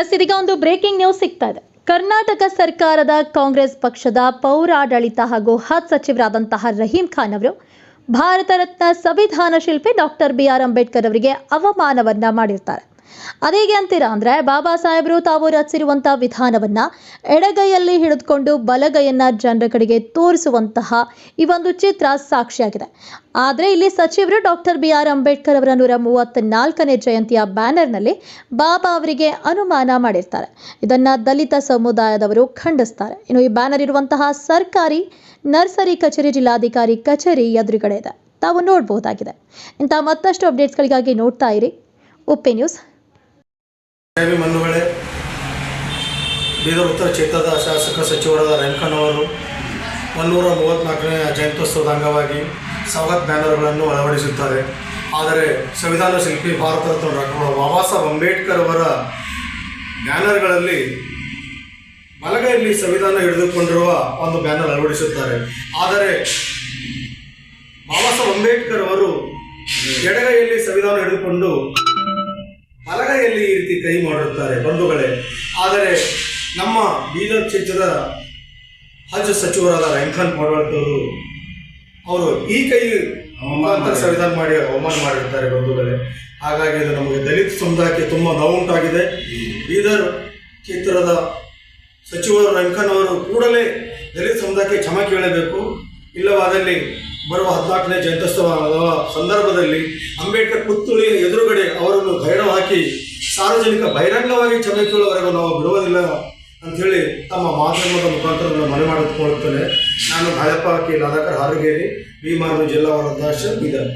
S, ಇದೀಗ ಒಂದು breaking news ಸಿಗ್ತಾ ಇದೆ. ಕರ್ನಾಟಕ ಸರ್ಕಾರದ ಕಾಂಗ್ರೆಸ್ ಪಕ್ಷದ ಪೌರಾಡಳಿತ ಹಾಗೂ ಹತ್ ಸಚಿವರಾದಂತಹ ರಹೀಂ ಖಾನ್ ಅವರು ಭಾರತ ರತ್ನ ಸಂವಿಧಾನ ಶಿಲ್ಪಿ ಡಾಕ್ಟರ್ ಬಿ ಆರ್ ಅಂಬೇಡ್ಕರ್ ಅವರಿಗೆ ಅವಮಾನವನ್ನ ಮಾಡಿರ್ತಾರೆ. ಅದೇಗೆ ಅಂತೀರಾ ಅಂದ್ರೆ ಬಾಬಾ ಸಾಹೇಬರು ತಾವು ರಚಿಸಿರುವಂತಹ ವಿಧಾನವನ್ನ ಎಡಗೈಯಲ್ಲಿ ಹಿಡಿದುಕೊಂಡು ಬಲಗೈಯನ್ನ ಜನರ ಕಡೆಗೆ ತೋರಿಸುವಂತಹ ಈ ಒಂದು ಚಿತ್ರ ಸಾಕ್ಷಿಯಾಗಿದೆ. ಆದರೆ ಇಲ್ಲಿ ಸಚಿವರು ಡಾಕ್ಟರ್ ಬಿ ಆರ್ ಅಂಬೇಡ್ಕರ್ ಅವರ ನೂರ ಮೂವತ್ತ್ನಾಲ್ಕನೇ ಜಯಂತಿಯ ಬ್ಯಾನರ್ನಲ್ಲಿ ಬಾಬಾ ಅವರಿಗೆ ಅನುಮಾನ ಮಾಡಿರ್ತಾರೆ. ಇದನ್ನ ದಲಿತ ಸಮುದಾಯದವರು ಖಂಡಿಸ್ತಾರೆ. ಇನ್ನು ಈ ಬ್ಯಾನರ್ ಇರುವಂತಹ ಸರ್ಕಾರಿ ನರ್ಸರಿ ಕಚೇರಿ, ಜಿಲ್ಲಾಧಿಕಾರಿ ಕಚೇರಿ ಎದುರುಗಡೆ ಇದೆ. ತಾವು ನೋಡಬಹುದಾಗಿದೆ. ಇಂತಹ ಮತ್ತಷ್ಟು ಅಪ್ಡೇಟ್ಸ್ಗಳಿಗಾಗಿ ನೋಡ್ತಾ ಇರಿ. ಉಪ್ಪೆ ನ್ಯೂಸ್ ದೇವಿ ಮನ್ನುಗಳೇ. ಬೀದರ್ ಉತ್ತರ ಕ್ಷೇತ್ರದ ಶಾಸಕ ಸಚಿವರಾದ ರೆಂಕನ್ ಅವರು ಮುನ್ನೂರ ಮೂವತ್ತ್ನಾಲ್ಕನೇ ಜಯಂತ್ಯೋತ್ಸವದ ಅಂಗವಾಗಿ ಸ್ವಾಗತ್ ಬ್ಯಾನರ್ಗಳನ್ನು ಅಳವಡಿಸುತ್ತಾರೆ ಆದರೆ ಸಂವಿಧಾನ ಶಿಲ್ಪಿ ಭಾರತ ರತ್ನ ಡಾಕ್ಟರ್ ಬಾಬಾ ಸಾಹೇಬ್ ಅಂಬೇಡ್ಕರ್ ಅವರ ಬ್ಯಾನರ್ಗಳಲ್ಲಿ ಬಲಗೈಯಲ್ಲಿ ಸಂವಿಧಾನ ಹಿಡಿದುಕೊಂಡಿರುವ ಒಂದು ಬ್ಯಾನರ್ ಅಳವಡಿಸುತ್ತಾರೆ. ಆದರೆ ಬಾಬಾ ಸಾಹೇಬ್ ಅಂಬೇಡ್ಕರ್ ಅವರು ಎಡಗೈಯಲ್ಲಿ ಸಂವಿಧಾನ ಹಿಡಿದುಕೊಂಡು ಬಲಗೈಯಲ್ಲಿ ಈ ರೀತಿ ಕೈ ಮಾಡಿರುತ್ತಾರೆ ಬಂಧುಗಳೇ. ಆದರೆ ನಮ್ಮ ಬೀದರ್ ಕ್ಷೇತ್ರದ ಹಜ್ ಸಚಿವರಾದ ವೆಂಕನ್ ಮಾಡುವಂಥವರು ಅವರು ಈ ಕೈ ಮುಖಾಂತರ ಸಂವಿಧಾನ ಮಾಡಿ ಅವಮಾನ ಮಾಡಿರ್ತಾರೆ ಬಂಧುಗಳೇ. ಹಾಗಾಗಿ ಇದು ನಮಗೆ ದಲಿತ ಸಮುದಾಯಕ್ಕೆ ತುಂಬ ನೋವುಂಟಾಗಿದೆ ಬೀದರ್ ಕ್ಷೇತ್ರದ ಸಚಿವರು ವೆಂಕನ್ ಅವರು ಕೂಡಲೇ ದಲಿತ ಸಮುದಾಯಕ್ಕೆ ಕ್ಷಮೆ ಕೇಳಬೇಕು. ಇಲ್ಲವಾದಲ್ಲಿ ಬರುವ ಹದಿನಾಲ್ಕನೇ ಜಯಂತ್ಯೋತ್ಸವದ ಸಂದರ್ಭದಲ್ಲಿ ಅಂಬೇಡ್ಕರ್ ಪುತ್ತುಳಿಯ ಎದುರುಗಡೆ ಅವರನ್ನು ಧೈರ್ಯ ಹಾಕಿ ಸಾರ್ವಜನಿಕ ಬಹಿರಂಗವಾಗಿ ಕ್ಷಮೆ ಕೇಳುವವರೆಗೂ ನಾವು ಬಿಡುವುದಿಲ್ಲ ಅಂಥೇಳಿ ತಮ್ಮ ಮಾಧ್ಯಮದ ಮುಖಾಂತರ ಮನೆ ಮಾಡಿಕೊಳ್ಳುತ್ತೇನೆ. ನಾನು ಗಾಯಪ್ಪ ಕೆ. ಲಾಧಾಕರ್ ಹಾರಗೇರಿ ಭೀಮಾನು ಜಿಲ್ಲಾ ವರದಾಶ ಬೀದರ್.